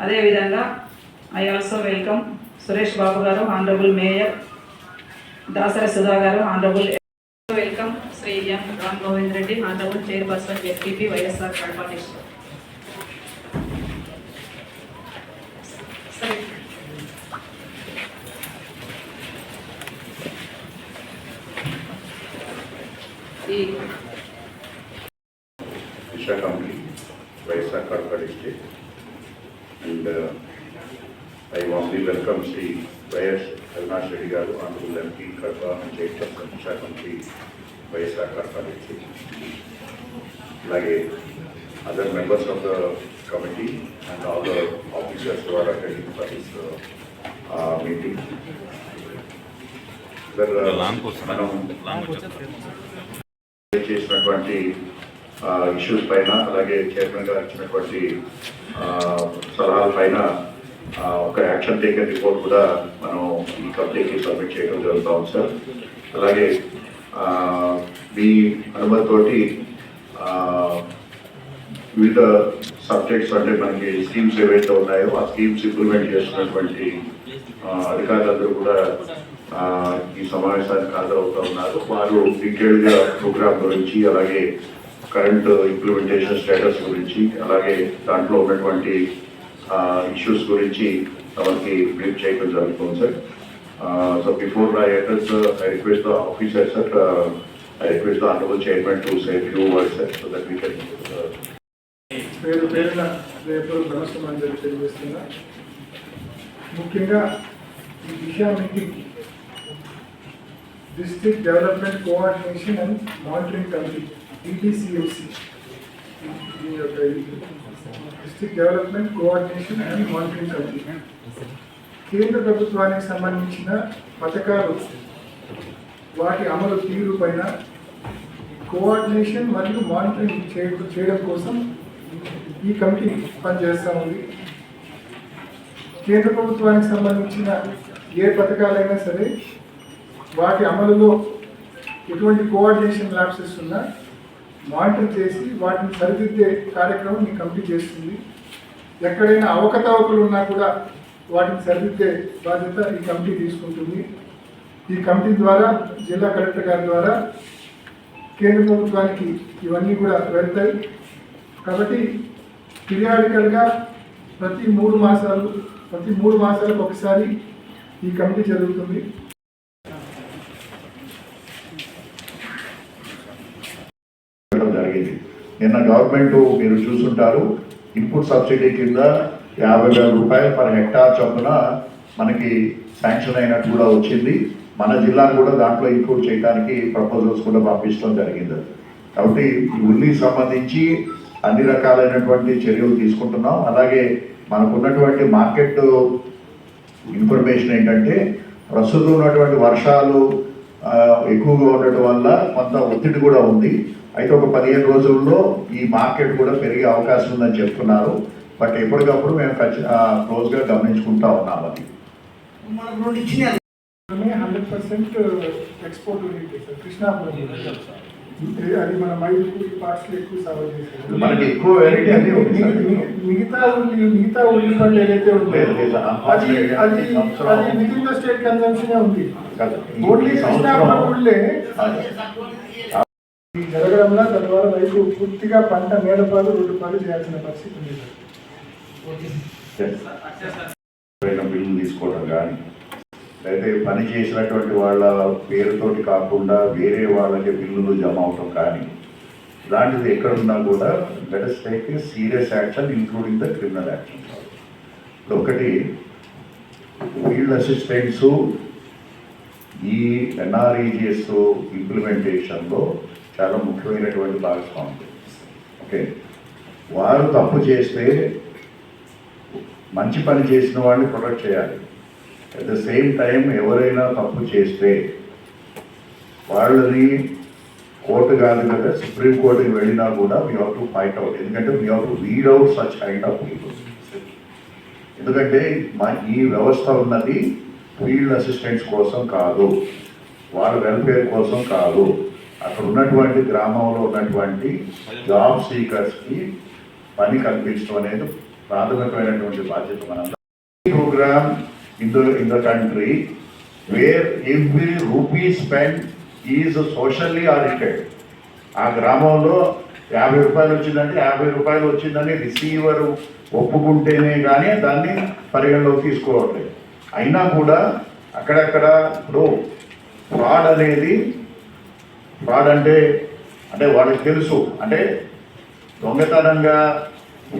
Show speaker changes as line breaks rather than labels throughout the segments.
అదేవిధంగా I also welcome Suresh Babu garu honourable mayor Dasari Sudha garu honourable welcome Shri M Ram Govind Reddy honourable chairperson SPP YSR Kadapa district సరే ఈ
Uh, I warmly welcome Sri Vyas Avinash Reddy Garu, Honorable MP Karpa and Chairperson Isha Company, Vaisa Karpa district. అలాగే the officers who are attending for this uh, uh, meeting. Sir, uh,
long కోసం
మనం చేసినటువంటి issues పైన అలాగే chairman గారు ఇచ్చినటువంటి సలహాల పైన ఒక యాక్షన్ టేకర్ రిపోర్ట్ కూడా మనం ఈ కమిటీకి సబ్మిట్ చేయడం జరుగుతూ ఉంది సార్ అలాగే మీ అనుమతితోటి వివిధ సబ్జెక్ట్స్ అంటే మనకి స్కీమ్స్ ఏవైతే ఉన్నాయో ఆ స్కీమ్స్ ఇంప్లిమెంట్ చేస్తున్నటువంటి అధికారులందరూ కూడా ఈ సమావేశానికి హాజరవుతూ ఉన్నారు. వారు డీటెయిల్గా ప్రోగ్రామ్ గురించి అలాగే కరెంట్ ఇంప్లిమెంటేషన్ స్టేటస్ గురించి అలాగే దాంట్లో ఉన్నటువంటి ఇష్యూస్ గురించి మనకి బ్రీఫ్ చేయడం జరుగుతుంది sir so before I address I request the officer sir I request the honourable chairman to say few words sir so that we can
పేరు పేరున రేపు నమస్కారం తెలియజేస్తున్నా. ముఖ్యంగా ఈ Disha meeting district development coordination and monitoring committee DTCFC ఈ యొక్క district development coordination and monitoring committee కేంద్ర ప్రభుత్వానికి సంబంధించిన పథకాలు వాటి అమలు తీరు పైన కోఆర్డినేషన్ మరియు మానిటరింగ్ చేయడం చేయడం కోసం ఈ కమిటీ పనిచేస్తూ ఉంది. కేంద్ర ప్రభుత్వానికి సంబంధించిన ఏ పథకాలైనా సరే వాటి అమలులో ఎటువంటి కోఆర్డినేషన్ ల్యాప్సెస్ ఉన్నా మానిటర్ చేసి వాటిని సరిదిద్దే కార్యక్రమం ఈ కమిటీ చేస్తుంది. ఎక్కడైనా అవకతవకలు ఉన్నా కూడా వాటిని సరిదిద్దే బాధ్యత ఈ కమిటీ తీసుకుంటుంది. ఈ కమిటీ ద్వారా జిల్లా కలెక్టర్ గారి ద్వారా కేంద్ర ప్రభుత్వానికి ఇవన్నీ కూడా వెళ్తాయి. కాబట్టి పీరియాడికల్గా ప్రతి మూడు మాసాలు ప్రతి మూడు మాసాలకు ఒకసారి ఈ కమిటీ జరుగుతుంది
చేయడం జరిగింది. నిన్న గవర్నమెంట్ మీరు చూసుంటారు ఇన్పుట్ సబ్సిడీ కింద యాభై వేల రూపాయలు పర్ హెక్టార్ చొప్పున మనకి శాంక్షన్ అయినట్టు కూడా వచ్చింది. మన జిల్లా కూడా దాంట్లో ఇంక్లూడ్ చేయడానికి ప్రపోజల్స్ కూడా పంపించడం జరిగింది. కాబట్టి ఉల్లికి ఉల్లి సంబంధించి అన్ని రకాలైనటువంటి చర్యలు తీసుకుంటున్నాం. అలాగే మనకున్నటువంటి మార్కెట్ ఇన్ఫర్మేషన్ ఏంటంటే ప్రస్తుతం ఉన్నటువంటి వర్షాలు ఎక్కువగా ఉండటం వల్ల కొంత ఒత్తిడి కూడా ఉంది. అయితే ఒక పదిహేను రోజుల్లో ఈ మార్కెట్ కూడా పెరిగే అవకాశం ఉందని చెప్తున్నారు. బట్ ఎప్పటికప్పుడు మేము క్లోజ్గా గమనించుకుంటా ఉన్నాం అది.
హండ్రెడ్ పర్సెంట్ ఎక్స్పోర్ట్ కృష్ణాపురం అది మన ఎక్కువ చేసేది
మనకి ఎక్కువ వెరైటీ అదే.
మిగతా ఉల్లి మిగతా ఏదైతే ఉంటాయో. అది అది
సంవత్సరం-
అది మిగిలిన స్టేట్ కన్జంప్షన్ ఉంది ఓన్లీ కృష్ణాపురం
సంవత్సరం
ఉల్లే
అది.
ఈ జరగడంలో తద్వారా రైతు పూర్తిగా పంట నేలపాలు రెండు పాలు చేయాల్సిన పరిస్థితి ఉంది
తీసుకోవడం కానీ అయితే పని చేసినటువంటి వాళ్ళ పేరుతోటి కాకుండా వేరే వాళ్ళకి బిల్లులు జమ అవటం కానీ ఇలాంటిది ఎక్కడున్నా కూడా let's take a serious action including the criminal action ఒకటి ఫీల్డ్ అసిస్టెంట్స్ ఈ ఎన్ఆర్ఈజిఎస్ ఇంప్లిమెంటేషన్లో చాలా ముఖ్యమైనటువంటి భాగస్వామి ఓకే వారు తప్పు చేస్తే మంచి పని చేసిన వాళ్ళని ప్రొటెక్ట్ చేయాలి. అట్ ద సేమ్ టైం ఎవరైనా తప్పు చేస్తే వాళ్ళని కోర్టు కాదు కదా సుప్రీం కోర్టుకి వెళ్ళినా కూడా we have to fight out ఎందుకంటే we have to read out such kind of people ఎందుకంటే మా ఈ వ్యవస్థ ఉన్నది ఫీల్డ్ అసిస్టెంట్స్ కోసం కాదు వాళ్ళ వెల్ఫేర్ కోసం కాదు. అక్కడ ఉన్నటువంటి గ్రామంలో ఉన్నటువంటి జాబ్ సీకర్స్కి పని కల్పించడం అనేది ప్రాథమికమైనటువంటి బాధ్యత మనందరం. Programme in the in the country where every rupee spent is socially audited ఆ గ్రామంలో యాభై రూపాయలు వచ్చిందంటే యాభై రూపాయలు వచ్చిందని రిసీవర్ ఒప్పుకుంటేనే కానీ దాన్ని పరిగణలోకి తీసుకోవట్లేదు. అయినా కూడా అక్కడక్కడ ఇప్పుడు ఫ్రాడ్ అనేది ఫ్రాడ్ అంటే అంటే వాళ్ళకి తెలుసు. అంటే దొంగతనంగా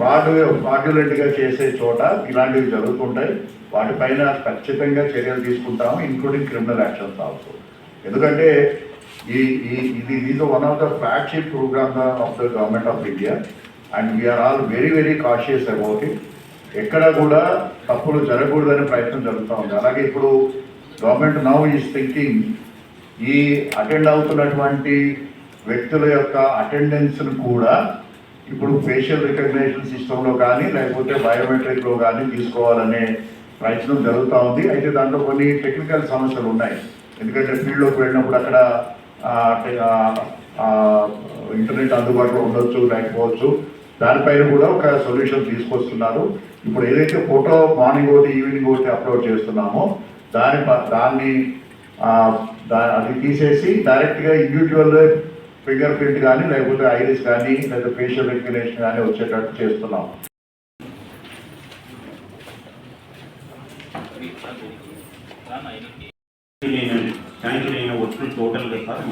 వాడు ఫ్రాడ్యులెంట్గా చేసే చోట ఇలాంటివి జరుగుతుంటాయి. వాటిపైన ఖచ్చితంగా చర్యలు తీసుకుంటాము ఇంక్లూడింగ్ క్రిమినల్ యాక్షన్స్ ఆల్సో ఎందుకంటే ఈ ఈ ఇది is one of the flagship programme of the government of India and we are all very very cautious about it ఎక్కడ కూడా తప్పులు జరగకూడదనే ప్రయత్నం జరుగుతూ ఉంది. అలాగే ఇప్పుడు గవర్నమెంట్ నౌ ఈస్ థింకింగ్ ఈ అటెండ్ అవుతున్నటువంటి వ్యక్తుల యొక్క అటెండెన్స్ను కూడా ఇప్పుడు ఫేషియల్ రికగ్నేషన్ సిస్టంలో కానీ లేకపోతే బయోమెట్రిక్లో కానీ తీసుకోవాలనే ప్రయత్నం జరుగుతూ ఉంది. అయితే దాంట్లో కొన్ని టెక్నికల్ సమస్యలు ఉన్నాయి. ఎందుకంటే ఫీల్డ్లోకి వెళ్ళినప్పుడు అక్కడ ఇంటర్నెట్ అందుబాటులో ఉండొచ్చు లేకపోవచ్చు. దానిపైన కూడా ఒక సొల్యూషన్ తీసుకొస్తున్నారు. ఇప్పుడు ఏదైతే ఫోటో మార్నింగ్ ఒకటి ఈవినింగ్ ఒకటి అప్లోడ్ చేస్తున్నామో దాని దాన్ని దా- అది తీసేసి డైరెక్ట్గా ఇండివిజువల్ ఫింగర్ ప్రింట్ కానీ లేకపోతే ఐరిస్ కానీ లేదా ఫేషియల్ రికగ్నేషన్ కానీ వచ్చేటట్టు చేస్తున్నాం.
థ్యాంక్ యూ నేను. వచ్చిన టోటల్గా సార్